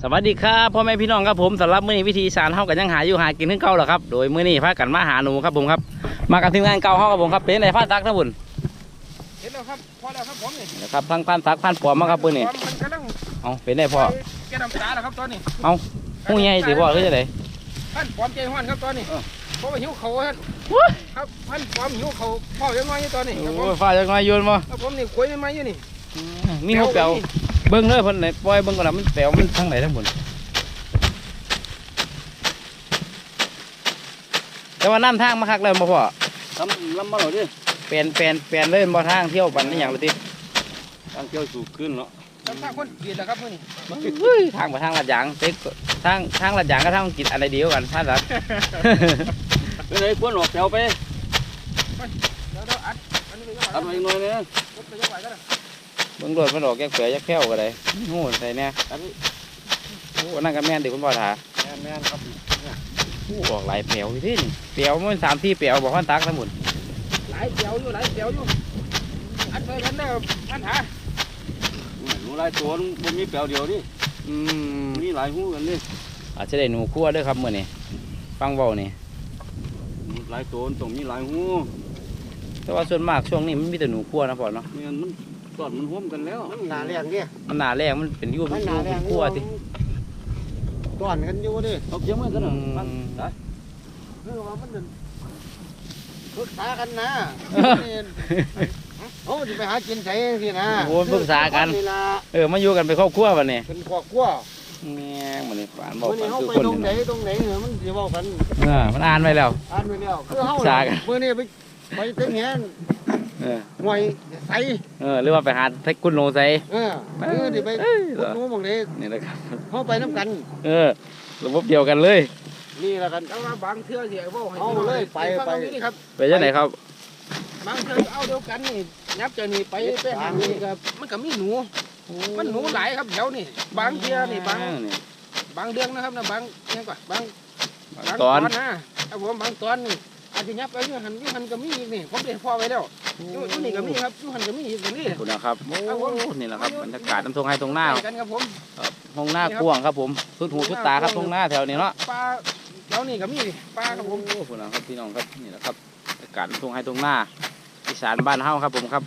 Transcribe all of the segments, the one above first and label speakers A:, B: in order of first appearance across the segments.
A: สวัสดีครับพ่อแม่พี่น้องครับผมสำหรับมื้อนี้วิธีสารเฮากันยังหาอยู่หากินขึ้นเก่าเหรอครับโดยมื้อนี้พากันมาหาหนูครับผมครับมากับทีมงานเก่าเฮาครับผมครับเป็นในพาตักนะบุญ
B: เห็นแล้วครับพอแล้วครับผมนี่
A: นะครับทั้งพันตักพันปอมมาครับมื้อนี้
B: มันกำลัง
A: เอาเป็นได้พ่อ
B: แกน้ำตาแล้วครับตอนนี้
A: หูใหญ่สิพ่อคือจะได
B: พันปอมใจห้อนครับตอนนี้
A: เออ
B: เพราะว่าหิวเขาครับครับพันปอมหิวเขาพ่อยังน้อยอยู่ตอนนี้ครับผ
A: โอ้
B: ม
A: ยฟ้าจังน้อยโยนบ่
B: ครับผมนี่คุยไม่มาอยู่นี่
A: มีหูเปลว เบิ่งเด้อเพิ่นไหนปล่อยเบิ่งก่อนนะมันแปลวมันทั้งไหนทั้งบนแต่ว่าน้ำทางมาคักเลยบ่พ่อ
C: ทำลำมาหน่อยดิ
A: เปลี่ยนเปลี่ยนเปลี่ยนเลยบ่ทางเที่ยวปันนี่หยังเลยติ
C: ทางเที่ยวสู่ขึ้นเนาะ
B: ทำท่าคนเกลียดแล้วครับมื้อนี้
A: เฮ้ยทางไปทางลาดยางเต็กทางทางลาดยางกับทางกินอะไรเดียวกันท่านสัตว์
C: ไปไหนควรออกแถวไป
B: เดี๋ยวเดี๋ยวอัดอันนี้ไปยังไง
C: อัดไว้หน่อยเนี่ย
B: ไปยังไงกันนะ
A: เบิ่งรถมันออกแยกเสือแยกแพ้วก็ได้โอ้ใส่แน่
C: อัดไว้
A: โอ้นั่นก็แม่นเด็กคุณพ่อถา
C: แม่นแม่นครับ
A: โอ้ออกหลายแปลวอยู่ที่นี่แปลวมันสามที่แปลวบอกว่าตักทั้งหมด
B: หลายเดียวอยู่หลายเดียวอยู่อัดไปกันแล้วพันหา
C: หนูหลายตัวบ่มีแปลวเดียวดิ
A: อืม
C: มีหลายหูกันดิ
A: อาจจะได้หนูคั่วเด้วยครับมื้อนี้ฟังเว้านี่
C: หนูหลายตัวต้องมีหลายหู
A: แต่ว่าส่วนมากช่วงนี้มันมีแต่หนูคั่วนะพ่อเนาะ
C: ไม่งั้น มันตอดมันห่วมกันแล้ว
D: มันหนาแรงเนี่ย
A: มันหนาแรงมันเป็นอยู่
D: มั
A: เป็นน
D: ห
A: อ
D: นา
A: ยู่
D: แร
A: เป็
D: ง
A: นคั่วติ
D: ต้อนกันอยู่ดิ
C: เอาเกี่ยวมือกันหน่อยมันได้
D: เรื่องว่ามันนั่นปรึกษากันนะโอ้จะไปหากินใส่สินะ
A: โอ้ปรึกษากัน
D: นี่ล่ะ
A: เออมาอยู่กันเป็นครอบครัวบัดนี้
D: เป็นครอบครัว
A: แม่งมื้อนี้ปานบอก
D: มื่อ
A: กั
D: นี้
A: น
D: เฮา
A: คือ
D: ไป
A: คน
D: ตรงไหน
A: นี่เนาะ
D: ตรงไหนเนี่ยมันสิเว้ากัน
A: เออมันอ่านไว้แล้ว
D: อ่านไว้แล้วคือเฮา
A: ปรึกษากัน
D: มื้อนี้ไปไปถึงแหน
A: เออ
D: ห่วยใส่
A: เออหรือว่าไปหาเทคคุณโนใส่
D: เออเออสิไป
A: เอ้ย
D: คุณหนูบางที
A: นี่นะครับ
D: เฮาไปนํกัน
A: เออ ระบบเดียวกันเลย
D: นี่ละกัน
B: แต่ว่าบางเทื่อเสียว่าให้
D: เอาเลยไป
B: ฟัง
D: ไป
B: ตรงนี้นี่ครับ
A: ไปจังไหนครับ
B: บางเทื่อเอาเดียวกันนี่ยับจะนี่ไปไปหานี่ครับมันก็มีหนูมันหนูหลายครับแถวนี่บางเทื่อนี่บาง
A: นี่
B: บางเดือนนะครับนะบางเนี่ยก่อนบาง
A: บางตอน
B: นะครับผมบางตอนนี่ อาจจะยับไปอยูหันอยูหันก็มีอีกนี่ผมเด็พ่อไว้แล้วอยูอยูนี่ก็มีครับอยูหันก็มีอีกตรงนี้
A: คุณนะครับโอ้นี่แหละครับบรรยากาศน้ำทงให้ตรงหน้า
B: ไปกันครับผม
A: ทงหน้ากว้างครับผมสุดหูสุดตาครับทงหน้าแถวนี้เนาะ
B: ปลาแถวนี่ก็มีปลาครับผม
A: โอ้คุณนะครับพี่น้องครับนี่แหละครับบรรยากาศน้ำทงให้ตรงหน้าอีสานบ้านเฮาครับผมครับ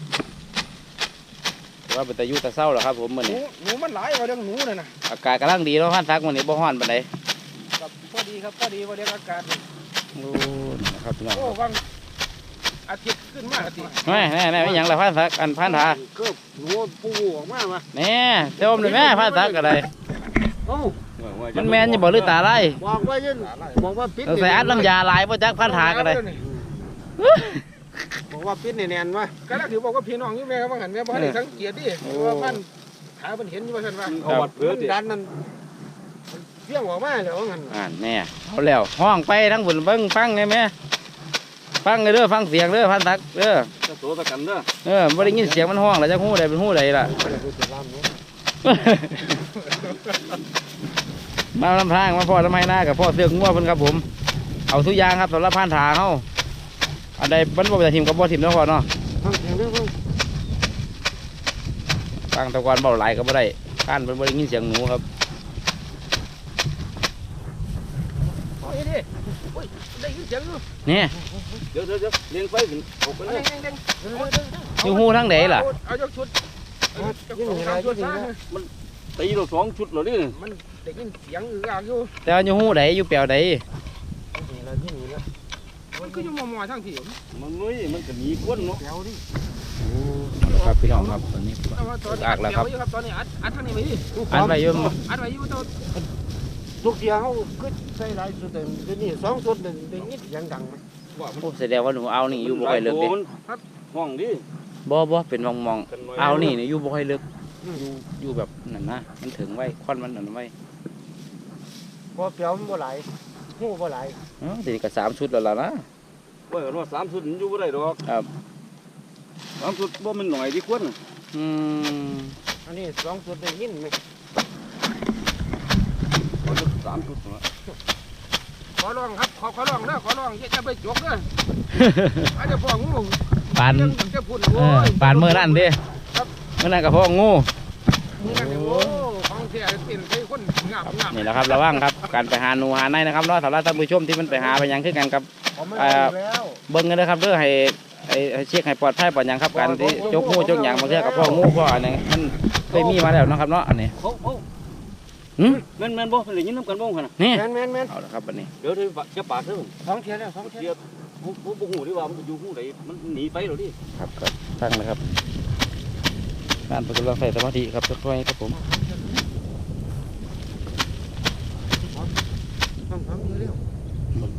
A: แต่ว่าเป็นตะยุตะเศร้าเหรอครับผมมื้อ
B: หนู
A: นี้
B: หนูมันหลายกว่าเรื่องหนูเลยนะ
A: อากาศกำลังดีเนาะพันทักมื้อนี้บ่ฮ้อนปานใด
B: ครับพอดีครับพอดีว่าเรื่องอากาศ
A: โอ้นี่นะครับพี่น้อง
B: โอ้บางอาทิตย์ขึ้นมาอาทิตย์
A: แม่แน่แน่ไม่หยังละพันทักอันพันธา
D: เกิบหนูปูออกมามา
A: แน่เจ้าอมเลยแม่พันทักอะไร
D: เอ้า
A: มันแม่นอย่าบอกหรือตาไล่
D: บอกว่ายันบอกว่าปิด
A: เราใส่อัดน้ำยาลายบ่จักพันธากันเลย
D: บอกว่าปิดแน่นๆวะ
B: ก็แล้วถือบอกว่าพี่น้องอยู่แม่ว่าหันแม่บ่ได้สังเกตดิว่ามันขามันเห็นอยู่ว่าซั่นว่า
C: เอาวัดเพื่อ
D: มัน
C: ดิ
D: ดันนั่น เพี้ยงออกมาแล้วว่างั้น
A: อ่านแน่เอาแล้วห้องไปทั้งบุญเบิ้งฟังไงแม่ฟังเลยเด้อฟังเสียงเด้อพันทักเด้อ
C: จะโตตะกันเด้อ
A: เออบ่ได้ยินเสียงมันห้องแล้วจะฮู้ใดเป็นฮู้ใดล่ะมาลำทางมาพ่อทำไมหน้ากับพ่อเสือกงัวเพิ่นครับผม เอาทุกอย่างครับสำหรับพันธาเฮาอันใดมันบ่จะทิมกับบ่ทิมเนาะพ่อเนาะ
D: ฟังเสียงเรื่องฟัง
A: ฟังแตะกอนเบาหลายก็บ่ได้ข้านเพิ่นบ่ได้ยินเสียงหนูครับ
B: โอ้ยดิโอ้ยได้ยิ นี่เดี๋
C: ยวเดี๋ยวเลี้ยงไฟขึ้นออกไป
B: เล
C: ย
A: ยูฮู้ทางใดล่ะ
B: เอายกชุดเอายกสองชุดซะ
C: ตีเราสองชุดเหรอดิ
B: มันได้ยินเสียงอืออาอยู่
A: แต่ยูฮู้ใดอยู่แปลวใด
D: นี่ละที่นี่ละ
B: มันก็อยู่มอๆทั้งที่
C: มันนุ้ยมันก็หนีควนเนาะ
A: ครับพี่น้องครับตอนนี้
B: อั
A: กแล้วครับ
B: ตอนนี้อัดอัดทางนี้ไว้ดิ
A: อันไปยู่
B: อัดไว้อยู่ตัว
D: ทุกเทียเขาก็ใส่หลายสุดแต่เดี๋ยวนี้สองสุดเดี๋ยวนี้เสียงดังไหม
A: โอ้แสดงว่าหนูเอานี่อยู่บ่ค่อยเลิกเด้
C: มันห้องดิ
A: บ่บ่เป็นมองมอง
C: กันหน่ย
A: ๆเอานี่นี่อยู่บ่ค่อยเลิกอยู่อยู่แบบนั่นนะมันถึงไว้ควันมันนั่นไว้
D: พอเปรียวมันบ่ไหลายหูบ่ไหลาย
A: เอ้าทีนี้ก็สามชุดแล้วล่ะนะ
C: เว้ยว่าสามชุดมันอยู่บ่ได้ดอก
A: ครับ
C: สามชุดบ่มันหน่อยที่ควน
A: อืม
D: อันนี้สองสุดได้ยินไหม
C: เอาชุด สามชุดเนาะ
B: ขอร้องครับ ขอขอร้องนะขอร้องอย่าไปจกนะอาจจะพองู
A: ปาน
B: จะพูด
A: เออปานมื้อนั้นเด้มื้อนั้นก็พ่องู
B: นี่นะโอ้ของเสียติ่นใส่คนงามงาม
A: นี่แหละครับระวังครับการไปหาหนูหาในนะครับเนาะสำหรับท่านผู้ชมที่มันไปหาไปหยังคือกันกับ
D: เขาไม่
A: เอ่อ
D: เอาแล้ว
A: เบิ้งกันนะครับเด้อให้ให้ให้เช็คให้ปลอดภัยปลอดหยังครับการที่จกงูจกหยังบางเทีกับพ่องูพ่ออันนี้มันเคยมีมาแล้วเนาะครับเนาะอันนี้
C: เขาเขา
A: หืม
C: แม่นแม่นบ่เป็นอย่างนี้น้ำกันบ่ขนาด
A: นี่
D: แมนแมนแมน
A: เอาละครับอันนี้
C: เดี๋ยวเดี๋ยวจะปากเด้อ
D: สองเทียแล้วสองเทีย
C: เทียบผมผมบ่ฮู้ดีว่ามันอยู่ฮู้ใดมันหนีไปแล้วดิ
A: ครับครับตั้งเลยครับการประกำลังใส่สมาธิครับค่อยๆครับผม
D: สองสองเทียแล้ว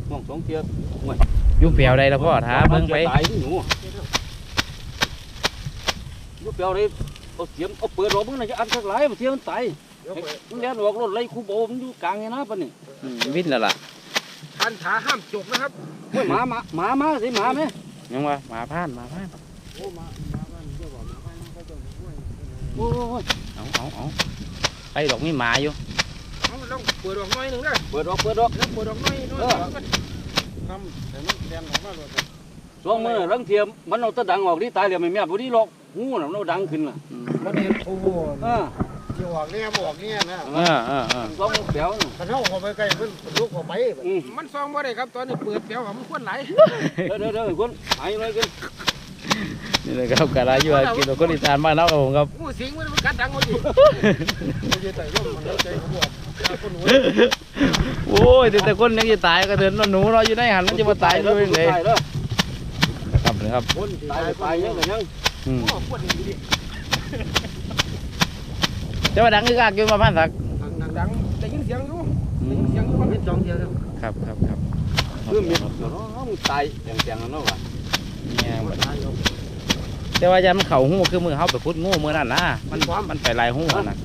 C: มองสองเทียบ
A: อยู่เปียวใดแล้วพ่อท้าเบิ่งไป
C: ตายที่หนูอยู่เปล่าเลยเอาเสียมเอาเปิดรอเบิ่งน่ะจะอัดสักหลายบ่เทียมันตาย
D: เดี๋ย
C: นออกรถไล่คูโบมันอยู่กลางไงนะปะนี่
A: อืมวิ่นแล้วล่ะ
B: พันขาห้ามจกนะครับ
C: โอ้ยหมาหมาหมามาสิหมาไหม
A: ยังว่าหมาพานหมาพาน
D: โอ้มามาบ้านเจ้าบอกมาบ้านเขาจะช่วย
C: โอ้ย
A: เอาเอาเอาไปดอกมีหมาอยู่
B: เอาลองเปิดออกหน่อยหนึ่งเด้
C: เปิดออกเปิดออก
B: แล้วเปิดออกหน่อยหน่อย
D: ทำแต่มันแดนออกมาเลย
C: สองมือรังเทียมมันเอาตะดังออกที่ตายแล้วไม่แม่บ่ดีหรอกงูน่ะมันเอาดังขึ้นล่ะ
A: อืม
D: มันเห็นโอ้โห
C: อ่า
D: ที่ออกเนี่ยบอกเนี่ยนะ
A: เออเออเออ
C: สองเปล่าน่ะ
D: ถ้าเขาเข้าไปใกล้มันลุกเข้าไป
C: อืม
B: มันซองบ่ได้ครับตอนนี้เปิดเปียวอะมันควรไหล
C: เดี๋ยวเดี๋ยวเดี๋ยวคนหายอะไรกัน
A: นี่เลยครับการอายุอากินตัวคนอีสานบ้านเราครับผมครับ
B: งูสิงมันมันกัดดังหมดดิ
D: มันจะใส่ร่มมันแล้วใจเขาบอกคนหัว
A: โอ้ยแต่แต่คนยังจะตายก็เดินว่าหนูเราอยู่ในหันมันจะมาตายด้วยยังไง
C: ตายแล้ว
A: ครับเลยครับ
D: คนที่
C: ตาย
D: ตาย
C: ตายยังไงยัง
A: อืม
B: โอ้ปวดดิ
A: แต่ว่าดังอึกอักอยู่มาพันสัก
B: ดังดังได้ยินเสียงอยู่
A: อื
B: ได้
A: ม
B: ยินเสียงอยู่ว่า
D: เป็นสองเทียแล้ว
A: ครับครับครับ
C: เพิ่มเม็ดเนาะมึงตายแจงๆเนาะว่ะ
A: เนี่ย
D: มันตายอยู่
A: แต่ว่ายันมันเข่าหูคือมือเขาไปพุดงูมือนั่นนะมันมันไปลายหูอะนะ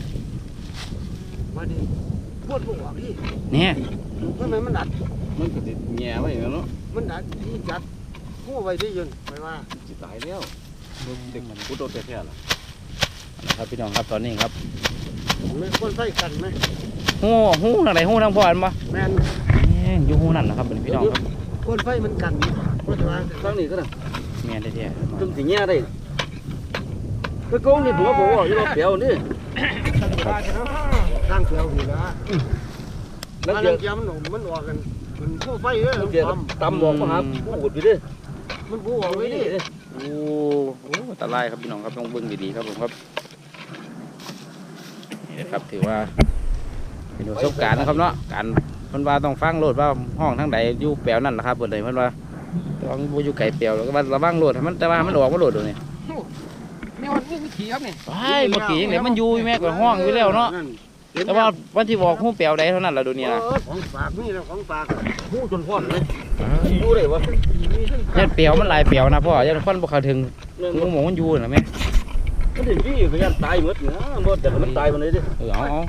D: มาดิพูดลูกออกดิ
A: เนี่ย
D: ทำไมมันดัด
C: มันก็สิแง่ไว้เนาะ
D: มันดัดที่จัดผู้ไว้ที่ยืนไปว่า
C: สิตายแล้วเด็กกูโตแท้ๆล่ะ
A: นะครับพี่น้องครับตอนนี้ครับ
D: ไม่คนใส่กันไหม
A: หูหูทางไหนหูทางพ่ออันบ่
D: แมน
A: เนี่ยอยู่หูนั่นนะครับเป็นพี่น้องครับ
D: คนไฟมันกันคนจะวาง
C: ครั้งนี้ก็ได้
A: เมียนแท้
C: ถึงสิแง่ได้ก็โกงนี่หัวบ่อยู่ว่าเปล่านี่
D: ข้างเปลียวอยู่แล้ว
C: แล้ว
D: ถ้า
C: เดี๋
D: เรื่
C: ย
D: อ
C: ว
D: งเกียร์มันหนุ่มมันออกกันมันผู้ไฟเอ้ย
C: แล้วเดี๋ยวตำบอกมาหาผู้อุดอยู่ดิ
D: มันผู้ออกไว้ดิ
A: ๆโอ้โหอันตรายครับพี่น้องครับต้องเบิ่งดีๆครับผมครับ นี่นะครับ ถือว่าเป็นประสบการณ์นะครับเนาะการเพิ่นว่าต้องฟังโลดว่าห้องทางใดอยู่แปลวนั่นนะครับเพิ่นเลยเพิ่นว่าต้องบ่อยู่ไกลแปลวแล้วก็ว่าระวังโลดให้มันแต่ว่าให้มันออกมาโลดเดี๋ยวนี้
B: นี่มันมีขี่ครับนี่
A: ไปเมื่อกี้ยังไงมันอยู่แม่ก็ห้องอยู่แล้วเนาะแต่ว่าวันที่บอกหูแปลวใดเท่านั้นล่ะเดูนี่นะ
D: ของฝากนี่แล้วของฝาก
C: ผู้จนพ่อนเลยอยู่ได้วะ
A: ยันเปลวมันหลายเปลวนะพ่อยันควันบ่เข้าถึง
C: เรื่อง
A: งูหมูมันอยู่นะแม่
C: มันถึงที่ก็ยันตายหมดนะหมดแต่มันตายมันเลยดิ
A: เออเอาเอา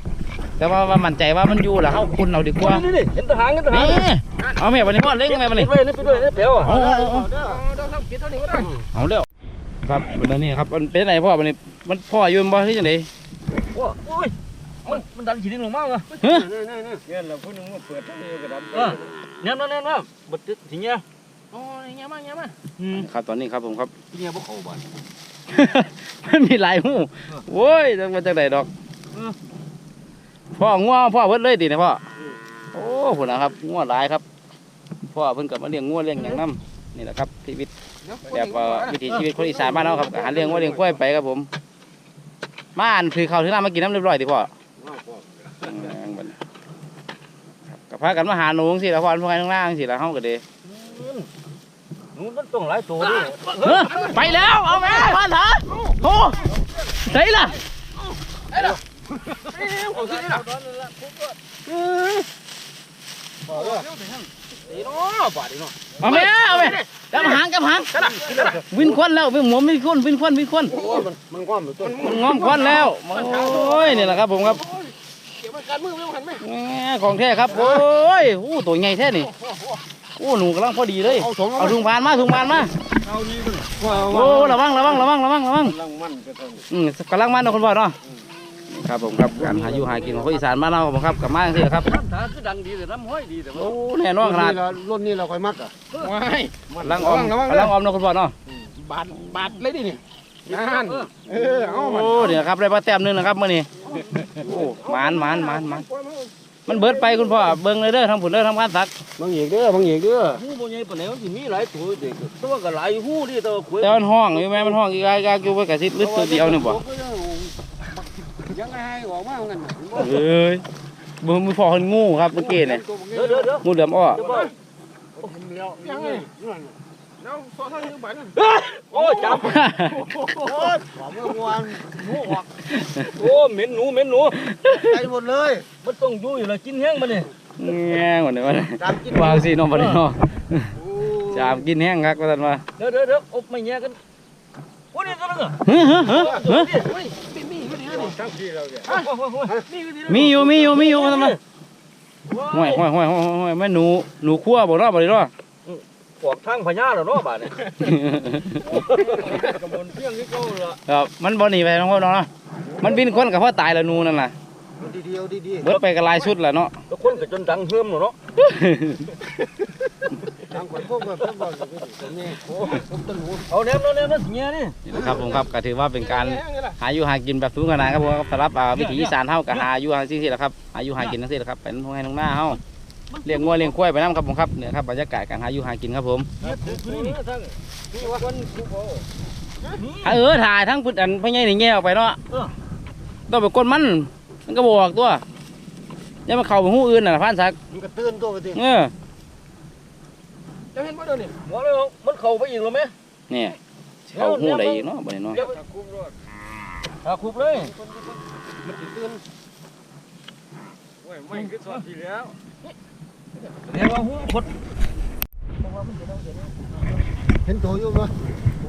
A: แต่ว่าว่ามั่นใจว่ามันอยู่แล้วเฮาคุณเอาดีกว่า
C: นี่นี่เห็นทหารกันทหาร
A: นี่เอาแม่วันนี้พ่อเล่นยังไงวันนี้
C: ไปนี่ไปด้วยนี่เปล่าอะ
A: เอาเอาเอา
B: เอาเดี๋ยวทำกินเท่านี้ก็ได้
A: เอาเร็วครับวันนี้ครับมันเป็นไงพ่อวันนี้มันพ่ออยู่บ่ที่จังได๋
C: โอ้ยมันมันดันขีดินลงมากอะ
A: เฮ้ย
D: นี่นี่นี่เนี่ยเราพูดนึงว่าเปิดทั้งนี้กระดำ
C: เออเนี่ยนั่นนั่นนั่นบัดถึงเงี้ย
B: โอ้ยเงี้ยมาเงี้ยมา
C: อืม
A: ครับตอนนี้ครับผมครับ
C: เงี้ยบ่เข้าบ้าน
A: มันมีหลายหูโอ้ยจังมาจังไดดอก
C: เออ
A: พ่องัวพ่อเพิ่นเลยตินะพ่อโอ้พุ่นนะครับงัวหลายครับ พ่อเพิ่นก็มาเลี้ยงงัวเลี้ยงหยังนํนี่แหละครับชีวิต
B: เดี๋ยว
A: แบบว่าวิถีชีวิตคนอีสานบ้านเราครับหาเลี้ยงงัวเลี้ยงควายไปครับผมมาอ่านถือข้าวถือน้ำมากินน้ำเรียบร้อยติพ่ออืมบัดนี้ครับก็พากันมาหาหนูจังซี่ล่ะพ่อพวกไอ้ข้างล่างจังซี่ล่ะเฮาก็เด้
C: หนู มันต้องหลายตัวดิ
A: เฮ้ยไปแล้วเอาแม่บ้านเหรอโอ้ไหนล่ะ
B: เอ้ยเอาสิล่ะ
D: บอกว่า
B: ตีเนาะบาดนี่เนาะ
A: เอาแม่เอาแม่กับหางกับหางวินควันแล้ววินหมวินควันวินควันวินควัน
D: โอ้มันมันก้อมอยู่ต้น
A: มันง้อมควันแล้วโอ้ยนี่แหละครับผมครับ
B: เกี่ยวมันการมือไม่หันไหม
A: แหมของแท้ครับโอ้ยโอ้ตัวใหญ่แท้นี่โอ้หนูกำลังพอดีเลย
D: เอาสอง
A: เอาถุงพานมาถุงพานมา
D: เอานี่มันว้าว
A: โอ้ระวังระวังระวังระวังระวัง
D: ลังมันก็ต้อง
A: อืมกำลังมันเนาะคุณพ่อเนาะครับผมครับการหาอยู่หากินของคนอีสานบ้านเราครับผมครับกับมาจังซี่ครับ
C: น้ำตาคือดังดีแต่น้ำห้อยดีแต่ว่า
A: โอ้แน่นอนขนาด
D: รุ่นนี้เราค่อยมักอะ
B: ว้าย
A: กำลังออมกำลังออมเนาะคุณพ่อเนาะ
B: บาดบาดเลยดินี่นั่นเออเอามัน
A: โอ้เดี๋ยวครับได้ปลาแต้มหนึงนะครับมื้อนี้โอ้หมานหมานหมานหมาน มันเบิดไปคุณพ่อเบิ่งเลยเด้อทางผุนเด้อทำการสัก
D: บางอีกเด้อบางอีกเด้อ
C: หูบ่ใหญ่ปานไหนมันสิมีหลายตัวเด็กแต่ว่าก็หลายหูดิแต่ว่าขวย
A: แต่มันห้องอยู่แม่มันห้องอีกกากอยู่ไปกะสิลึดตัวเดียวนี่บ่
D: ยังไงให้ออกมาเหมือนกัน
A: เอ้ยบ่มีพ่อเพิ่นงูครับเมื่อกี้เนี่ย
C: เดี๋ยวเดี๋ยวเดี๋ยว
A: งูเหลือมอ้อ
C: เดี๋ยวเปล่า
B: ยังไง แล้วซอสให้บ้านนั่น
C: โอ้จับ
D: ขอเมื่อวานหมูออก
C: โอ้เหม็นหนูเหม็นหนู
D: ไปหมดเลย
C: มันต้องอยู่อยู่แล้วกินแห้งมันนี่
A: แง่หมดเลยว่า
D: ตามกิน
A: วางสิน้องบ่ได้เนาะจามกินแห้งคักว่าซั่นว่า
C: เดี๋ยวเดี๋ยวเดี๋ยวอบไม่แย่กันโอ้นี่ตัวนึงอะ
A: เฮ้ยเฮ้ยเฮ้ยเฮ้ย
B: เฮ้ยมีมีอยู่ดีนี่
D: ทั้งที่เราเนี่ย
C: โอ้โหโอ้โห
B: มีอยู่ดี
A: มีอยู่มีอยู่มีอยู่ว่าซั่นว่าห้วยห้วยห้วยห้วยห้วยแม่หนูหนูคั่วบ่เนาะบ่ได้เนาะ
C: ออกทางพญาแล้วเนาะบาดนี่กระมวลเพียงนี่ก็ละ
A: ครับมันบ่หนีไปน้องพ่อน้องเนาะมันบินคนกับพ่อตายแล้วหนูนั่นน่ะ
D: ดีเดียวดีดี
A: เบิดไปกับหลายชุดแล้วเนาะ
C: แล้วคนก็จนดังเฮิมเนาะ
D: ทางคนพวกแบบพวกแบบนี้โอ้ผมต้นหนู
C: เอาแนมแล้วแนมแล้วสิแย่นี่
A: นี่นะครับผมครับก็ถือว่าเป็นการหาอยู่หากินแบบสูงขนาดครับผมสำหรับอ่าวิถีอีสานเฮาก็หาอยู่หาสิ่งที่แหละครับหาอยู่หากินทั้งสิ้นแหละครับเป็นพวกให้น้องหน้าเฮา เลี้ยงงัวเลี้ยงควายไปน้ำครับผมครับเนี่ยครับบรรยากาศการหาอยู่หากินครับผม
C: นี่นี่ทั้งนี่ว่าคนกูบ่
A: อะเออถ่ายทั้งพุ่นอันพ่อใหญ่นี่แง่ออกไปเนาะต้องไปกดมันมันก็บอกตัวอย่ามาเข้าไปหูอื่นน่ะพานสัก
D: มันก็ตื่นตัวไปที
A: เออ
B: จะเห็นบ่เดี๋ยวนี้
C: บ่เลยมันเข้าไปอีกแล้วแม่
A: เนี่ยสิเข้าหูได้อีกเนาะบ่ได้เนาะ
C: ถ้าคุบเลย
D: มันจะตื่น
C: ไม่คือสอดทีแล้ว เรียกว่าหูพด
D: เห็นตัวอยู่ปะ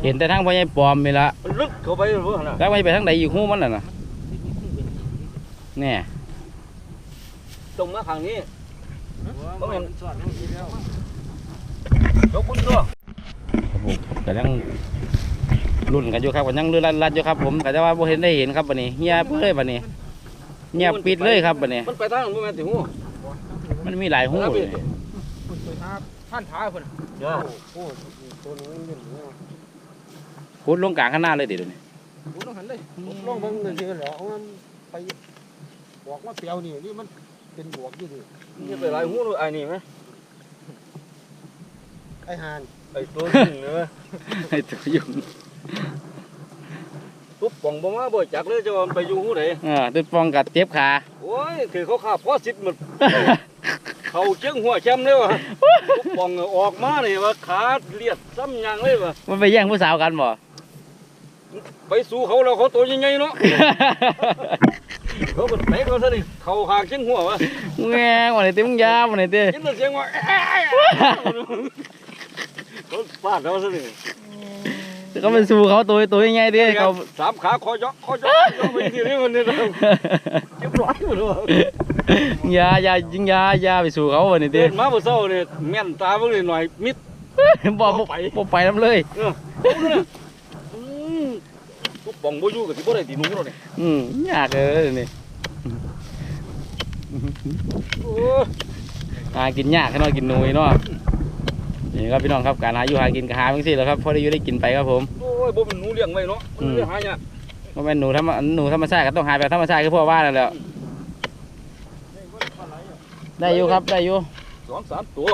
A: เห็นแต่ทางพ่อใหญ่ปลอมนี่ละ
C: มันลึกเข้าไปหรือเปล่าน่ะ
A: แล้วไปไปทางใดอยู่หูมันน่ะนะเนี่ย
C: ตรงมาข้างนี้บ่แม่นยกบุญตัว
A: ครับผมก็ยังรุ่นกันอยู่ครับก็ยังรุ่นรันรันอยู่ครับ ผมก็จะว่าบ่เห็นได้เห็นครับบัดนี้เงียบเลยบัดนี้เงียบปิดเลยครับบัดนี้
C: มันไปทางนั้นบ่แม่นติหู
A: มันมีหลายหูเลย
B: คุณไปหาท่านท้าเพิ่น
C: เดี๋ยว
D: โอ้ตัวนี้มันเล่นหนู
A: พุดลงกลางข้างหน้าเลยติเดี๋ยวนี้
B: กูต้องหันเลย
D: ผมลองเบิ่งเลยสิเหรอเอามันไปบอกว่าเปรียวนี่นี่มันเป็นบวกอยู่ดิ
C: นี่ไปหลายหูไอ้นี่ไหม
D: ไอ้ห่าน
C: ไอ้ตัวจริงเนอะ
A: ไอ้ตัวยุ่ง
C: ตุ๊บป่องบ่มาบ่จักเลยจะว่ามันไปอยู่หูไหน
A: เออตึดฟองกับเจ็บขา
C: โอ้ยคือเขาขาพ่อสิทธิ์หมด เขาเจ้งหัวแชมเลยวะตุ๊บป่องออกมานี่ว่าขาเลียดซ้ำยังเลยวะ
A: มันไปแย่งผู้สาวกันบ่
C: ไปสู้เขาแล้วเขาตัวใหญ่ๆเนาะเขาเป็นไหนเขาซะนี่เขาหากเชียงหัววะ
A: แง่วันไหนเต็มยาวันไหนเต้
C: ยินแต่เสียงว่าเขาฟาดเราซะนี่
A: ก็มันสู้เขาตัวตัวยังไงเด้เขา
C: สามขาคอยกคอยกยกไปทีนี้มันนี่เราเจ็บร้อยหมดเลย
A: ยายายิงยายาไปสู้เขาวันนี้
C: เดิ
A: เต้
C: นมาบ่เศร้าเนี่ยแม่นตาเบิ่งนี่หน่อยมิด
A: บ่บ่บ่ไปน้ำเลย
C: เออเอาเนี่ยอืมตุ๊บป่องบ่อยู่กับที่บ่ได้ตีหนูเราเนี่ย
A: อืมยากเลยนี่
C: โอ้ย
A: หากินยากแค่น้อยกินหนุยเนาะ นี่ครับพี่น้องครับการหาอยู่หากินก็หาเพียงสี่แหล้วครับพอได้อยู่ได้กินไปครับผม
C: โอ้ยบ่เป็นหนูเลี้ยงไว้เนาะมันเลี้ยงหายาก
A: ว่าแม่นหนูธรรมหนูธรรมชาติก็ต้องหาแบบธรรมชาติคือพ่อว่านั่นแหละได้อยู่ครับได้อยู่
C: สองสามตัว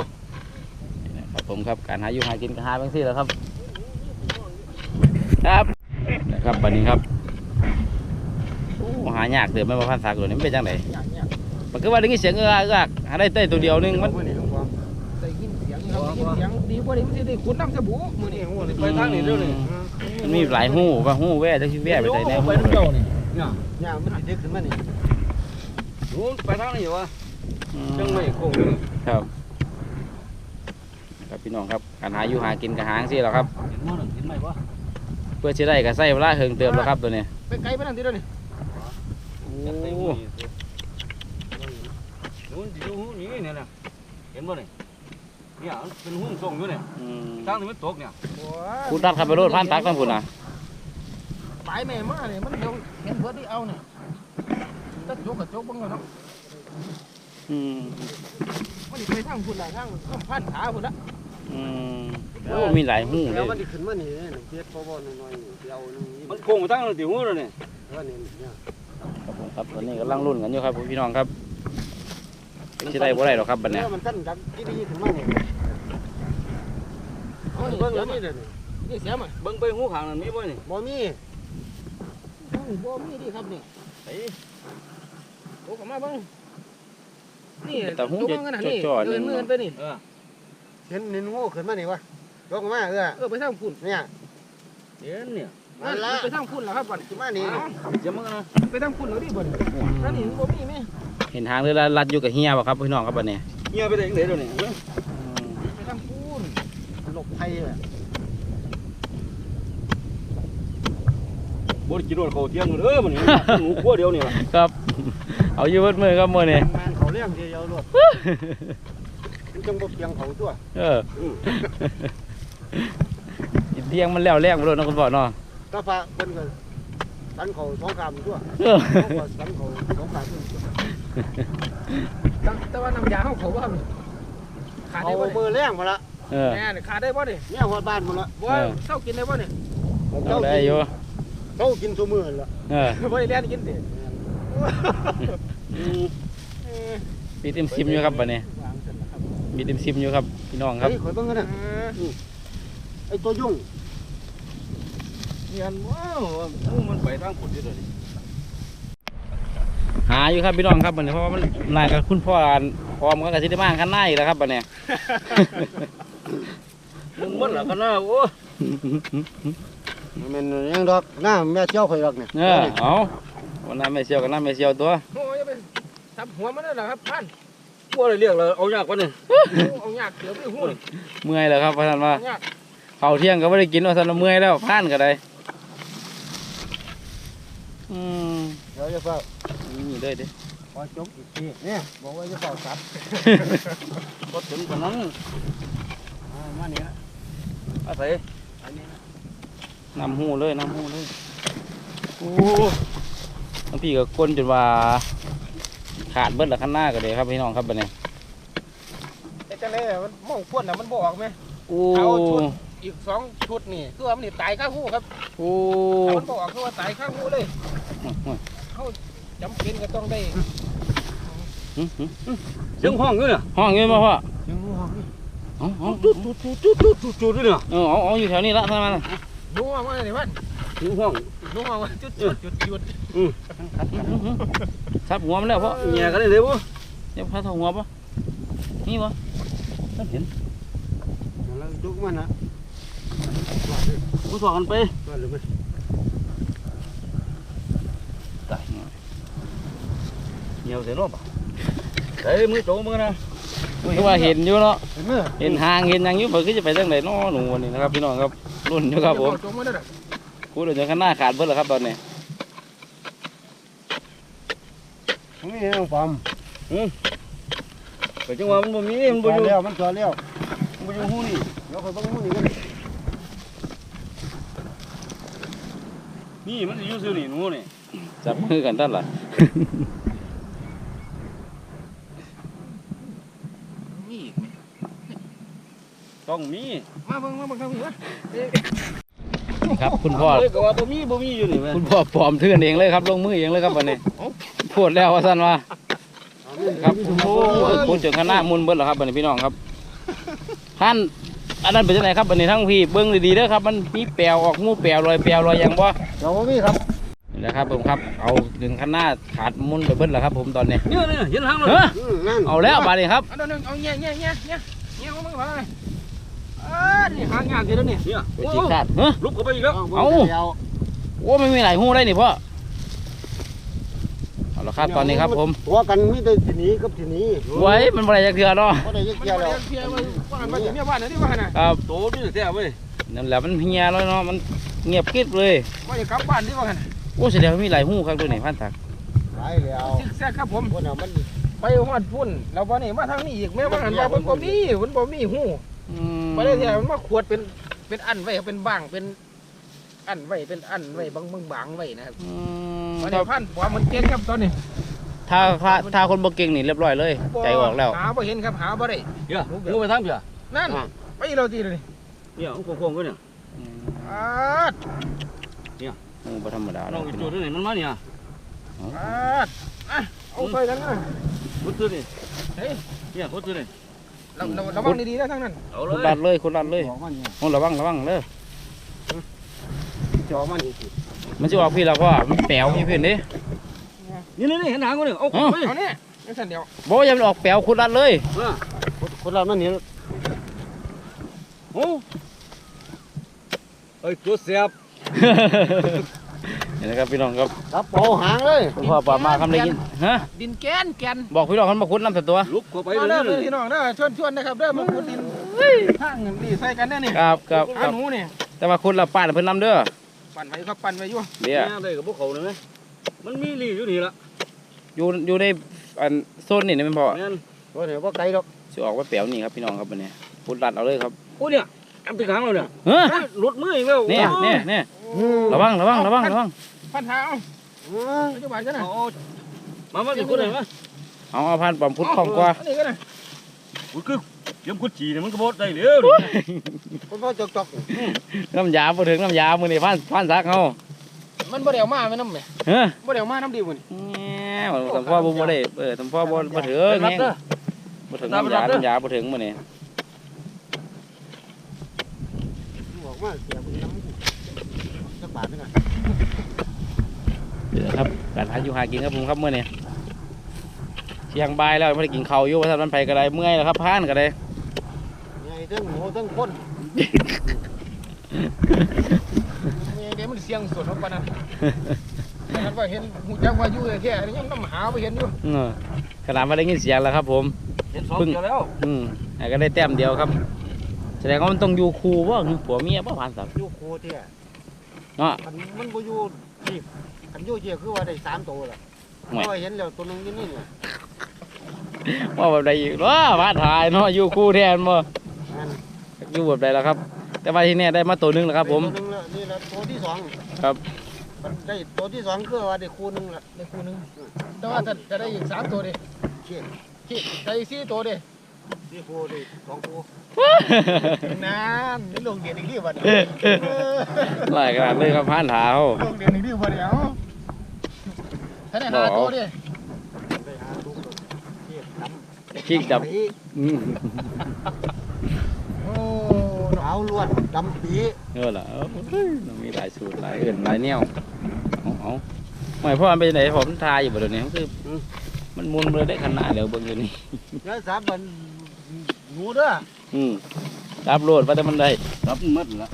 A: ครับผมครับการหาอยู่หากินก็หาเพียงสี่แหล้วครับ ครับนะครับบัดนี้ครับโอ้หายากเดือดไม่มาพันสากตัวนี้มันเป็นจังได
B: อยากเนี่ย
A: มันก็ว่าได้ยินเสียงเอื้อเอื้อหาได้เต้ตัวเดียวนึงมัน
B: ว่านี้มันสิได้ขุดน้ำสบู่มื้อนี้
C: ไปทางนี้เดี๋ยวนี้
A: มันมีหลายหูว่าหูแว่จักสิแว่ไปใส่แนว
C: ไป
A: หู
C: ทางเจ้านี่เนี่ย
D: เนี่ยมันดึกขึ้นมานี่
C: หูไปทางนี้วะจังไม่คง
A: ครับครับพี่น้องครับการหาอยู่หากินกับหางสิแหล้วครับ
C: เห็นมั้ยเห็นไหมวะ
A: เพื่อสิได้ก็ใส่เวลาเฮิงเติมแล้วครับตัวนี้
B: ไปไกลไปนั่นทีเดียวนี่
C: จัดเต็มนี่หนูอยู่หูนี้เนี่ยนะเห็นบ่เนี่ย มันเป็นหุ้มส่งอยู่เนี่ย
A: อืม
C: ทางนี้มันตกเนี่ย
B: โอ้
A: คุณตัดขับไปรถพันตักทั้งพุ่นน่ะ
B: ปลายแม่มาเนี่ยมันเดี๋ยวเห็นเบิดที่เอาเนี่ยตัดจกกับจกเบังเนาะ
A: อืม
B: มันสิไปทางพุ่นละทางทางพันขาพุ่นละ
A: อืมโอ้มีหลายหูเล
D: เดี๋ยวยมันสิขึ้นมานี่เด้อเฮ็ดพอบ่น้อยๆเดี๋ยวนึง
C: มันโค้งไปทางนั้นติหูแล้วนี่
D: เออนี่เนี่ย
A: ครับผมครับตอนนี้กำลังรุ่นกันอยู่ครับพี่น้องครับ จะได้บ่ได้หรอกครับบัดเนี้ย
D: เออมันตั้นดังกี่ดีขึ้นมานี่
B: เอานี่
D: เบิ่ง
B: เสี
D: แล้
B: ยวมา
D: นี่เด้อนี่
B: นี่เสียมา
C: เบิ่งไปหูข้างนั้นมีบ่นี่
D: บ่มี
B: โอ้บ่มีดีครับนี่
C: ไอ้
B: โอ้ก็มาเบิ่งนี่
A: แต่หู
B: ตัว
A: จะ
B: เบิ่งกันน่ะนี่
A: จ่อๆ
B: เดิ
A: นึ
B: น
A: ง
B: มือไปนี่
C: เออ
D: เห็นเห็นงูขึ้นมานี่วะยกมาเออ
B: เออไปทางพุ่น
D: เนี่ย
C: เห็นเนี่ย
B: นั่นไปทางพุ่นแล้วครับบัด
D: ขึ้นมานี่
B: เอา
C: เจะมึงนะ
B: ไปทางพุ่นแล้วดิบัดนั่นนี่บ่มีแม่
A: เห็นทางเรือลัดอยู่กับเฮียบ่ครับพี่น้องครับบัดเนี้ย
C: เงียไปได้จังได๋เดี๋ยวนี้
B: ไปทางพุ่น
D: หลบไทยแหละ
C: บ่ได้กินรถเขาเที่ยงเด้อมันนี่หนูกลัวเดียวนี่ล่ะ
A: ครับ เอาอยู่เบิดมือครับมื้อนี้
D: งานเขาเลี้ยงเดียวรวดมันจังบ่เพียงเขาตัว
A: เอออีเที่ยงมันแล้วแรงบ่โดนเนาะคุณพ่อเนาะ
D: ถ้าฟ้าเพิ่นก็สันเขาสองคำตัว
A: เออ
D: เขาก็สันเขาสองคำตัว
B: แต่แต่ว่าน้ำยาเฮาเขาบ่ครับนี่ขาด
D: เอา
B: ได้บ่
D: มื
B: นี่
D: อแรงมาละ
A: เออ
B: แม่นี่ขาดได้บ่นี่
D: เนี่ยหัวบ้านหมดละ
B: บ่
A: เออ
B: เช้ากินได้บ่นี่
A: เอาได้อยู่
D: เขากินทุมือละ
A: เออ
B: บ่ได้เรียนกินติ
C: อืม
B: เออ
A: มีเต็มซิมอยู่ครับบัดนี้
B: วางเสร็จแล้วครับ
A: มีเต็มซิมอยู่ครับพี่น้องครับ
D: เฮ้ยข่อยเบิ่งกันนะ
B: เออ
D: ไอ้ตัวยุ่ง
C: เงียนว้าวอู้มันไปทางพุ่นอยู่เดี๋ยวนี้
A: หาอยู่ครับพี่น้องครับบัดนี้เพราะว่ามันนายกับคุณพ่ออันพร้อมกันกับสิได้มาข้างหน้าอีกแล้วครับบัดนี้
C: มึงมันล่ะกันนะโอ้
D: มันยังดอกหน้าแม่เจ้าข่อยดอกเนี่ย
A: เออเอาวันนั้นไม่เชียวกันนั้นไม่เชียวตัว
B: โอ้ยอย่าไปทับหัวมันนั่นแหละครับพัน
C: บ่ได้เรียกแล้วเอายากกว่านี่
B: เอายากเดี๋ยวไปหูน
A: เมื่อยแล้วครับพระท่านว่า
B: เอายาก
A: ข้าวเที่ยงก็ไม่ได้กินว่าท่านว่าเมื่อยแล้วผ่านก็ได้อืม
D: เดี๋ยวจะเฝ้า
A: นี่เลยเด้
D: ขอจบอีกทีเนี่ยบอกว่าจะเฝ้าสัตว์
C: บ่ถึงปานนั้น
D: อ่ามานี่นะ
C: อาศัย
D: อันนี้นะ
A: น้ำหูเลยน้ำหูเลยโอ้ทั้งพี่ก็ก้นจนว่าขาดเบิดละข้างหน้าก็เลยครับพี่น้องครับบัดนี้
B: ไอ้จังได๋มันมองพวนน่ะมันบ่ออกไหม
A: โอ้
B: เอาชุดอีกสองชุดนี่คือว่ามันนี่ตายข้างหูครับ
A: โอ้
B: ถ้ามันบ่ออกคือว่าตายข้างหูเลย จำเป็นก็ต้องได้
A: หึหึ
C: เสียงห้องอยู่เนี่ย
A: ห้องเงินมาพ่อ
D: ยังงูห้องนี่
A: เอาเอา
C: จุดจุดจุดจุดจุดจุดจุดด้วยเนี่ย
A: เออเอาเอาอยู่แถวนี้ละท่านมา
B: ดูว่ามันนี่มัน
C: เสียงห้อง
B: ดูว่ามันจุดจุดจุดจุด
A: ซับหัวมันแล้วพ่อ
C: แง่กันได้เลยบ่
A: เดี๋ยวพาทหัวป่ะนี่วะท่านเห็น
D: แล้วจุกมันนะ
C: บ่สอกันไป
D: ว่าหรือไม่
C: เหี่ยวเสียรอบอะใส่มือโจมือนะ
A: คือว่าเห็นอยู่เนาะ
D: เห็นไหม
A: เห็นหางเห็นหยังอยู่เพิ่นคือจะไปทางไหนเนาะหนูวันนี้นะครับพี่น้องครับรุ่นอยู่ครับผม
B: จมมันนั่นน่ะ
A: กูเดี๋ยวจะข้างหน้าขาดเบิดแล้วครับตอนนี้
D: นี่น้องปอม
C: ก็จังว่ามันบ่มีมัน
D: ตั
C: บ่
D: ว
C: อยู่
D: เลี้ยวมันตัวเลี้ยว
C: มันบ่อยู่หูนี่
D: เดี๋ยวข่อยเบิ่งหูนี่กัน
C: นี่มันสิอยู่ซื่อนี่หนูนี่
A: จับมือกันท่านล่ะ
B: มีอีกไหม
C: ต้องมี
B: มาเบิ่งมาเบิ่งทางนี้วะ
A: นี่ครับ คุณพ่อ
C: เลยก็ว่าบ่มีบ่มีอยู่นี่แม่
A: คุณพ่อปลอมเทือนเองเลยครับ ลงมือเองเลยครับวันนี้พูดแล้วว่าสั้นว่า
D: เอานี่
A: ครับโอ้พูดจนข้างหน้ามุนเบิดแล้วครับวันนี้พี่น้องครับท่านอันนั้นเป็นจังไงครับวันนี้ทั้งพี่เบิ้งดีๆเด้อครับ มันมีแปลวออกงูแปลวลอยแปลวลอยอย่างบ่
D: เราบ่มีครับ
A: นี่แหละครับผมครับ เอาถึงข้างหน้าขาดมุนไปเบิดแล้วครับ ผมตอนนี้
C: เนี่ยเนี่ยเห็นหางแล้ว
A: เฮ้อ
D: อืมนั่น
A: เอาแล้วบาดนี้ครับ
B: เอาหนึ่งเอาเงี้ยเงี้ยเงี้ยเงี้ยเงี้ย นี่หางยากอยู่แล้วนี่
C: เนี่ย
A: ไปจีขาดเฮ้อ
C: ลุกเข้าไปอีกแล้ว
A: เอา
D: เดี๋ยว
A: โอ้ไม่มีหลายหูได้นี่พ่อเอาละครับตอนนี้ครับผม
D: หัวกันมีแต่ทีนี้กับทีนี้
A: ไว้มันอะไรจะเถื่อเนาะ
D: บ่ได้ยัก
B: มัน
D: เกี่ยว
B: บ่
D: แล้ว
B: ได้เพียว่าว่ามันจะเมียบ้านนะที่ว่าน่ะ
A: ครับ
C: โตนี่แท้เว้ย
A: นั่นแหละมันเฮียแล้วเนาะมันเงียบกริบเลย
B: ว่าจะกลับบ้านที่ว่าน่ะ
A: โอ้แสดงว่ามีหลายหูครับด้วยนี่พันตัก
D: หลายแล้ว
B: ซิกแซกครับผม
D: คนน่ะมัน
B: ไปฮอดพุ่นแล้ววันนี้มาทางนี้อีกแม่ว่าหันว่ามันบ่มีมันบ่มีหู
A: อืม
B: บ่ได้ที่มันมาขวดเป็นเป็นอันไว้เป็นบ้างเป็น อันไว้เป็นอันไว้บางบางบางไว้นะครับ
A: อืม
B: วัน
A: ค
B: นี้
A: รับ
B: พันว่ามันเก่งครับตอนนี้
A: ถ้าถ้าถ้าคนบ่เก่งนี่เรียบร้อยเลย ใจออกแล้ว
B: หาบ่เห็นครับหาบ่ได้
C: เดี๋ยวงูไปทางเพีย
B: นั่นไปเราทีเลย
A: อ
C: เนี่ยมันโค้งๆกันเนี่ย
B: อ่า
A: โอ้บ่ธรรมดา
C: น้
A: เนาะ
C: องอีกตัวนึงนี่มันมาเนี่ย
B: อ่าอะเอาไปทั้งนั้น
C: พุทธนี่
B: เฮ้ย
C: เนี่ยพุทธนี่
B: ระระระวังดีๆนะทั้งนั้น
C: เอาเล
A: คุณ
C: ย
A: รัดเลยคุณรัดเลย
D: บอกมันเนี่ย
A: โอ้ระวังระวังเด้อ
D: จอมันอีกที
A: มันสิออกพี่แล้วก็มันแป๋วพี่เพิ่นเด้
C: นี่นี่เห็นหางกูเนี่ยเอา
A: อ๋อ
C: ไป
B: เอาเนี่ยนี่สันเดียว
A: บ่อย่ามันออกแป๋วคุณรัดเลย
D: คนเรามันนี่
C: โอ้เอ้ยตัวเสียบ
A: นี่นะครับพี่น้องครับ
D: รับเป่าหางเลย
A: คุณพ่อป่ามาคำได้ยินฮะ
B: ดินแกนแกน
A: บอกพี่น้องเขามาขุดน้ำแต่ตัว
C: ลุกเข้าไป
B: มา
C: เล
B: เด้อเลย
C: ย
B: พี่น้องเด้อชวนชวนนะครับเด้อมาขุดดินทางนี่ใส่กันเด้อนี่
A: ครับครับค
B: อา
A: รับ
B: หนูนี่
A: แต่ว่าคุณละป้านเพิ่นนำเด้อ
B: ปั่นไว้ครับปั่นไว้อยู่
A: เดี๋ยว
C: เนี่ยได้กับพวกเขาเลยไหมมันมีรีอยู่นี่ละ
A: อยู่อยู่ในอันโซนนี่นะแม่นพ่อ
C: แม่น
D: ว่าเนี่ยว่าไกลหรอก
A: สิออกว่าแป๋วนี่ครับพี่น้องครับบัดนี้ขุดรัดเอาเลยครับ
C: โอ้เนี่ย อันติดหางเราเนี่ย
A: เฮ้ย
C: หลุดมืออีกแล้ว
A: เนี่ยเนี่ยเนี่ยระวังระวังระวังระวัง
B: พันเท้าปัจจุบันกันนะ
C: โอ้มามาสิคุณเห็นไหม
A: เอาเอาพันปอมพุดคล่องกว่า
B: อันนี้กันนะ
C: กูคือเยี่ยมกุดจีเนี่ยมันก็บดได้เร็ว
D: คนพ่อจกจก
A: น้ำยาบ่ถึงน้ำยามื้อนี้พันพันซักเฮา
B: มันบ่เดี๋ยวมาไม่น้ำแม่
A: เฮ้ย
B: บ่เดี๋ยวมาน้ำดีบุญ
A: แหมสมพ่อบ่บ่ได้เออสมพ่อบ่บ่ถึง
C: ไปรับ
A: แฮง
C: เด้อ
A: บ่ถึงน้ำยาน้ำยาบ่ถึงมื้อนี้
D: บอกว่าเสียบุญน้ำสักบาทนึงอะ
A: เดี๋ยวครับการหาอยู่หากินครับผมครับมื้อนี้เที่ยงบ่ายแล้วบ่ได้กินข้าวอยู่ว่าซั่นมันไผก็ได้เมื่อยแล้วครับพานก็ได้
D: ไงทั้งหมูทั้งคน
B: เดี๋ยวมันเสียงสดออกไปนะมันว่าเห็นหูจักว่าอยู่แค่นี้ยังน้ำหาไปเห็นอยู่
A: เออขนาดมาได้ยินเสียงแล้วครับผม
C: เห็นสองเดียวแล้ว
A: อืมแต่ก็ได้แต้มเดียวครับ แสดงว่ามันต้องอยู่คู่ว่าผัวเมียบ่ผ่านสับ
D: อยู่โคเที่ย
A: เนาะ
D: มันมันบ่อยู่นี่คันอยู่เที่ยคือว่าได้สามตัวละ
A: ห่วย
D: เพราะว่าเห็นแล้วตัวหนึงอยู่นี่เนี่ย
A: ว่าแบบใดอีกว้ามาถ่ายเนาะอยู่คู่แทนบ่
D: นั่น
A: อยู่แบบใดแล้วครับ แต่ว่าที่แน่ได้มาตัวหนึงแล้วครับ ผม
D: ได้ตัวหนึงแล้วนี่ละตัวที่สอง
A: ครับ
D: มันได้ตัวที่สองคือว่าได้คู่หนึงละ
B: ในคู่นึงแต่ว่าจะจะได้อีกสามตัวดิ
D: เชี่ย
B: ที่ได้อีกสี่ตัวดิ
D: นี่คู่ได้สองคู่
B: นานนี่ลงเดียนอีกทีวัน
A: หลายขนาดเลยครับผ่านถาเขา
B: ลงเดียนอีกทีวันเดียวถ้าได้หาตัวดิ
D: ได้หาลูกตัวเชี่ยดำ
A: คิกจับ
D: ปี
A: อืม
B: โอ้
D: ขาวล้วนดำปี
A: เออล่ะเอ้ามีหลายสูตรหลายเอื่นหลายแนวเอาเอาไม่พ่อมันไปไหนผมทายอยู่บ่เดี๋ยวนี้มันคืออมันมุนเลยได้ขนาดเดี๋ยวเบิ่งอยู่นี่
D: แล้วสามมัน หนูเด้อ
A: อืมรับโลดว่าแต่มันได้
C: รับมัดละ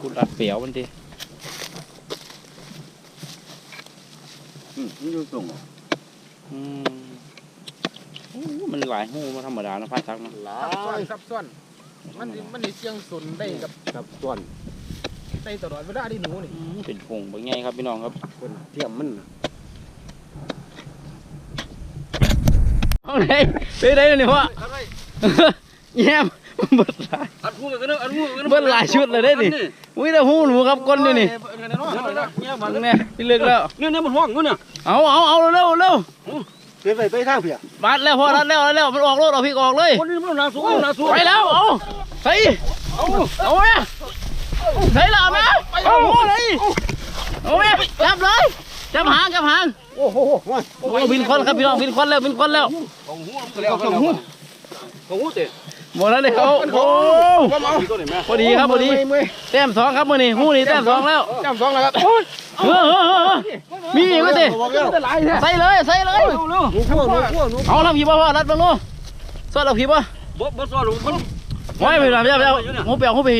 A: คุณอัดเปียวมันดิ
C: อืมมันอยู่ตรง
A: อืมโอ้มันหลายหูมาธรรมดานะพาซักเนาะ
D: หลา
B: ซับซ้อน
D: ย
B: ซับซ้อนมันมันนี่เสียงสนได้กับ
D: กับส่วน
B: ได้ตลอดเวลาที่หนูนี่
A: อืมเป็นพงเป็นไงครับพี่น้องครับ
D: คนเทียมมัน
A: เอาไหนไปไหนนี่พ่อแย้มเบิดหลาย
C: อัดหูกันเนอะอัดหูกัน
A: เบิดหลายชุดเลยได้ดิอุ้ยแต่หูหนูครับก้นอยู่นี่
B: เนี่ยเนาะ
C: เนี่ยมัน
A: ตรงนี้พี่ลึกแล้ว
C: เนี่ยเนี่ยมันห้องอยู่เนี่ย
A: เอาเอาเอาเร็วเร็ว
D: เปลี่ยนไปไปทางเพีย
A: บาดแล้วพ่อรัดแล้วรัดแล้วมันออกรถออกพี่ออกเลย
C: คนนี้มันนาสูงนาสูง
A: ไปแล้วเอาใส่เอาเอาแม่ใส่หลามนะเอาเลยเอาแม่จับเลยจับหางจับหาง
D: โอ้โห
A: โอ้บินควันครับพี่น้องบินควันแล้วบินควันแล้ว
C: ของหูแล้วของหูของหูเตะ
A: หมดแล้วเลยเขาโอ้
B: ว่าเมา
C: ตัวไหนแม่
A: พอดีครับพอดี
B: เมื่อย
A: แต้มสองครับมือนี้หูนี่แต้มสองแล้ว
B: จำสองแล้วครับ
A: เออเออเออมีอีกไหมสิ
D: บอกแล้ว
B: จะหลายแท้
A: ใส่เลยใส่เลย
D: หนูขั้วหนูขั้วหนู
A: เอาเราผีบ่พ่อรัดบังนู้สอดเราผีบ่
C: บ่บ่ซ้อนมัน
A: ไม่ไปแล้วไม่เอาหูเปียกหูปี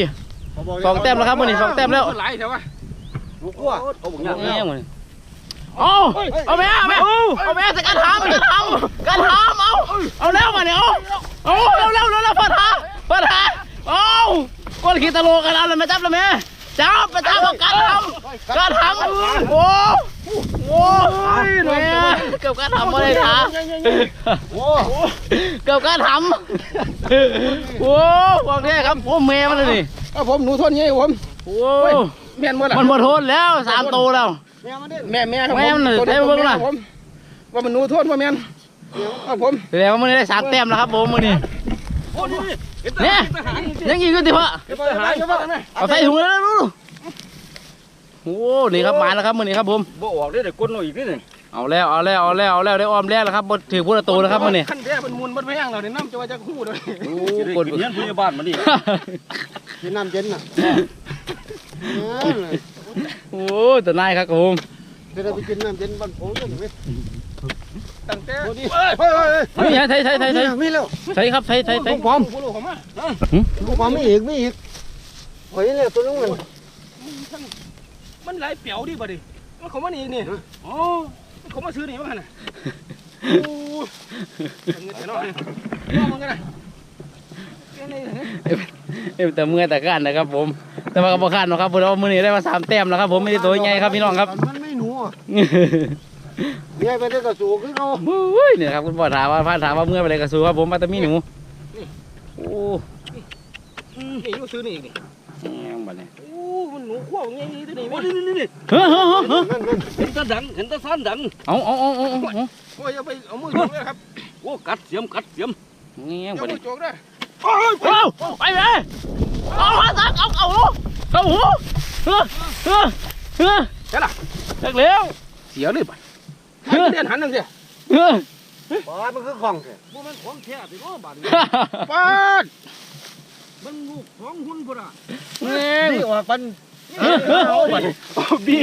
A: สองแต้มแล้วครับมือนี้สองแต้มแล้ว
B: หลายแท้วะ
D: หนูขั้ว
C: เอาบุก
A: เนี่
C: ยายก
A: มือนี้ เอาเอาแม่เอาแม่เอาแม่จะการทำการทำการทำเอาเอาแล้วมาเนี่ยเอาเอาเร็วเร็วเร็วเร็วฟัดหาฟัดหาเอาก้นขีตะโลกันเอาเลยมาจับเลยแม่จับไปจับการทำการทำโอ้โอ้ยแม่เกือบการทำมาเลยนะ
D: โอ้
A: เกือบการทำโอ้บอกแท้ครับโอ้แม่มันเลยนี่
B: เอาผมหนูทนยี่ผม
A: โอ้
B: แม่นบ่ล่ะ
A: มันหมดทนแล้วสามโตแล้ว
D: แม่มาดิ
B: แม่แม่ครับ
A: แม่มันเลย
B: ตัว
A: ได้เบิ่งล่ะ
B: ผมว่ามันหนูทนว่าแม่นเอาผม
A: แสดงว่ามันได้สามแต้มแล้วครับผมมือนี้
C: โอ้นี่นี่เห็นท
A: เนี่ย
C: หารเห็นทหาร
A: ยังอีกก็ติพ่อ
B: เก็บไปหาเก็บไปนะ
A: เอาใส่ถุงแล้วดูโอ้นี่ครับมาแล้วครับมื้อนี้ครับผม
C: บ่ออกได้แต่ก้นเราอีกนี่นี่
A: เอาแล้วเอาแล้วเอาแล้วเอาแล้วได้ออมแล้วแล้วครับบ่ถือพุทธโตแล้วครับมื้อนี้
B: ขั้นแรกเป็นมูลมันแพงเราเนี่ยน้ำจะว่าจะคู่เลย
A: โอ้
C: จะได้
A: กด
C: กินเงี้ยพยาบาลมาดิ
D: กินน้ำเย็นน่ะ
A: โอ้ตัวนายครับผม
D: เดี๋ยวเราไปกินน้ำเย็นบ้านโผล่กันไหม
B: ตั้งแต่
D: โอ้ดิเฮ้ยเฮ้ยเฮ้ย
A: นี่ใส่ใส่ใส่ใส่
D: มีแล้ว
A: ใส่ครับใส่ใส่ใส่
D: ลูกพร้อม
B: ผู้ลูกของมา
D: ลูกพร้อมมีอีกมีอีกโอ้ยเนี่ยตัวนึงมัน
B: มันหลายเปียวดิบ่ดิมันเขามานี่นี่
C: โอ้
B: มันเขามาซื้อนี่ว่าหั่นน่ะโอ้เงินแต่น้อยน้องมันกันนะแค่นี้นะ
A: เอ้ยแต่เมื่อยแต่ก้านนะครับผม แต่ว่าก็บ่คาดเนาะครับเพราะว่ามื้อนี้ได้มาสามแต้มแล้วครับผมไม่ได้ตัวใหญ่ครับพี่น้องครับ
D: มันไม่หนูอะเนี่ยไปได้กระสูคือเขา
A: โอ้ยเนี่ยครับคุณพ่อถามว่าพานถามว่าเมื่อยไปเลยกระสูครับผมมาแต่มีหนูโอ้
B: นี่อยู่ซื้อนี่อีกนี่
A: แม่งบัดนี้
B: โอ้มันหนูขั้วไงนี่ตัวนี้
C: โอ้
B: แม่
C: นี่นี่นี่
A: เฮ้อเฮ้อเฮ้อเฮ้อ
D: นั่นนั่น
C: เห็นแตาดังเห็นแตาซ่านดัง
A: เอาเอาเอาเอาเอาเอา
B: โอ้ยอย่าไปเอามือโจกเลยครับ
C: โอ้กัดเสียมกัดเสียม
A: แม่ง
B: อย่า
A: บัด
B: มื
A: นี้
B: อโจกเลย
A: เอาไปเลยเอาเอาเอาเอาเอาเอาหูเฮ้อเฮ้อเฮ้อ
B: ใช่ล่ะ
A: จักเร็ว
B: เสียเลยไปมันเรียนหันนึงสิ
A: เฮ้อ
D: ปลามันคือของแท้
C: บ่แม่นของแท้ติเนาะบาดนี้
B: ป้าด
C: มันลูกของหุ่นพุ่นอะ
A: แม่ง
D: นี่ว่าปัน
B: เอาไปบี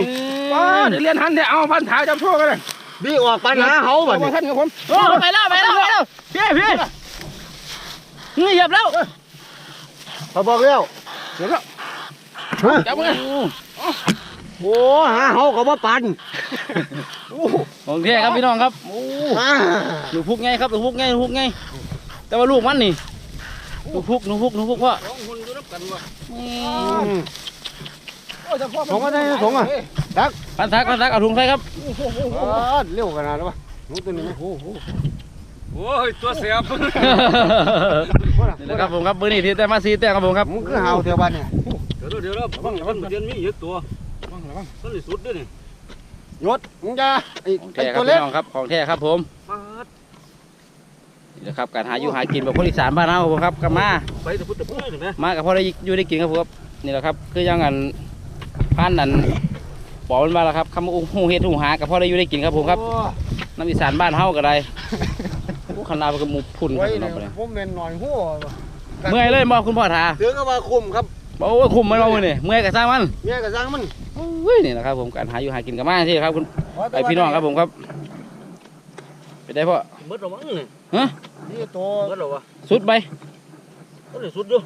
B: ป้าดเรียนหันเนี่ยเอาพันถ่ายจำโชคกันเลย
D: บี้ออกปันหาเฮาบัด
B: เอา
D: นี้
B: ท่านกับผม
A: โอ้ไปแล้วไปแล้วไปแล้วพี่พี่ นี่เหยียบแล้ว
D: เขาบอกแล้ว
B: เดี๋ยวก็
D: ฮะ
B: จับมือ
D: โอ้หาเฮาก็บ่ปัน
A: ของแท้ครับพี่น้องครับโอ้
D: อ่า
A: หนูพุกไงครับหนูพุกไงหนูพุกไงแต่ว่าลูกมันนี่หนูพุกหนูพุกหนูพุกพ่อ
C: ของหุ่นอยู่นับกันว่ะ
D: อืม
B: โอ้ยจะพ่อ
D: ผมก็ได้นะผมอะ
A: พันทักพันทักเอาถุงใส่ครับ
D: อ่าเร็วขนาดนั้นวะหนูตัวนี้ไหมโอ้โห
C: โอ้ยตัวเสียบ
A: นี่แหละครับผมครับมือนี้ที่แต่มาซีแต่ครับผมครับ
D: มึงคือเฮาเท่าบ้านเนี่ย
C: เดี๋ยวเดี๋ยวระวังระวังเรียนมีเยอะตัวระวังระวังต้นสุดด้วยนี่
D: ยศมึงจะไอ้
A: ของ
D: ไอ้
A: แท้ครั
D: ตั
A: บ
D: วเล็
A: พี่
D: ก
A: น้องครับของแท้ครับผม
C: ปาด
A: นี่แหละครับการหาอยู่หากินแบบคนอีสานบ้านเราครับผมครับกับมา
C: ไปแต่พุทธพุทธเห็นไหม
A: มากับพ่อได้อยู่ได้กินครับผมครับนี่แหละครับคือยังอันพันอันบอกมันมาแล้วครับคำว่าอู้หูเฮ็ดหูหากับพ่อได้อยู่ได้กินครับผมครับน้ำอีสานบ้านเฮาก็ได้ โอ้ขนาดมันก็หมุพุ่นค
D: ไว้
A: รับ
D: เนี่
A: พี่น้อง
D: ยผมเป็นหน่อยหัว
A: เมื่อยเลยบ่คุณพ่อทา
D: ถือก็ว่าคุมครับ
A: บอกว่าคุมมันมามือนี่เมื่อยกับสร้างมัน
D: เมียก็สั่งมัน
A: เฮ้ยนี่นะครับผมการหาอยู่หากินกับมาที่ครับคุณไอพี่น้องครับผมครับไปได้พ่อ
C: เบิดระวังนี่
D: นี่ตัว
C: เบิดระวัง
A: สุดไป
C: ต้นสุดด้วย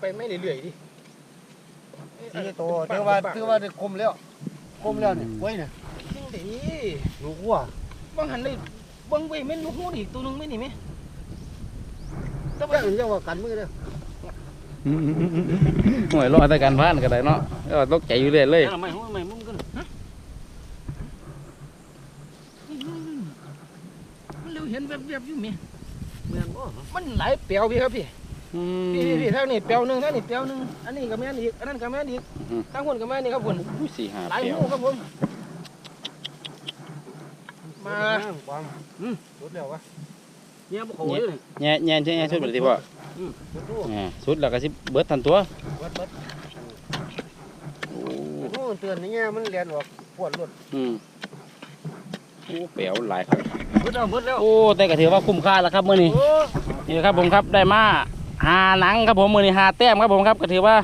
B: ไปไม่เรื่อยๆดิ
D: นี่ตัวถือว่าถือว่าได้คุมแล้วคุมแล้วนี่ไว้เนี่ย
B: จริงดิ
D: หนูหัว
B: บางหันเล ยบางเว้ยแม่นลูกหูอีกตัวนึงไม่นี่ไหมแต่
D: แต่
B: ว่า
D: มันยังว่ากันมือเด้อ
A: หน่วยรอแต่การพานก็ได้เนาะก็ตกใจอยู่เรื่อยเลย
C: ทำไมทำไมมึงกัน
B: มันเร็วเห็นแบบๆอยู่แม่
C: แม่นบ่
B: มันหลายเปียวพี่ครับพี่
A: อื
B: พี่
A: ม
B: พี่ทางนี้เปียวหนึงทางนี้เปียวหนึงอันนี้ก็แม่นอีกอันนั้นก็แม่นอีก
A: อืม
B: ทางคนก็แม่นนี่ครับผม
A: อุ้ยสี่ห้า
B: หลาย
A: เปียว
B: หูครับผมมา
D: ค วามอืมสุดแล้ววะ
C: เนี่ยบ่เขาเลย
A: แง่แง่ใช่แง่สุดเลยที่พ่อ
D: สุดตัว
A: แง่สุดแล้วก็สิเบิดทันตัว
D: เบิดเบิด
A: โอ้
D: โอ้เตือนนี่ไงมันเรียนออกปวดรถ
A: อืมโอ้เปียวหลายครับ
C: เบิดแล้วเบิดแล้ว
A: โอ้แต่ก็ถือว่าคุ้มค่าแล้วครับมื้อนี้
C: โอ้
A: นี่นะครับผมครับได้มาหาหนังครับผมมื้อนี้หาแต้มครับผมครับก็ถือว่า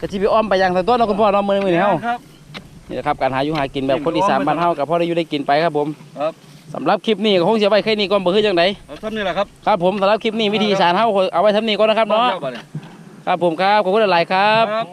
A: ก็สิไปอ้อมไปอย่างสันตัวเนาะคุณพ่อเนาะมื้อนี้มื้อนี้เฮา
C: ครับ
A: นี่แหละครับการหาอยู่หากินแบบคนอีสานบ้านเฮากับพ่อได้อยู่ได้กินไปครับผม
C: ครับ
A: สำหรับคลิปนี้ก็คงเสียไปแค่นี้ก่อนบ่คือจังได
C: เอาทำนี่แหละครับ
A: ครับผมสำหรับคลิปนี้วิธีอีสานเฮาเอาไว้ทำนี้ก่อนนะครับเนาะ
C: บ้แล้วบัดนี้
A: ครับผมครับขอบคุณหลายๆครับ
C: ครับ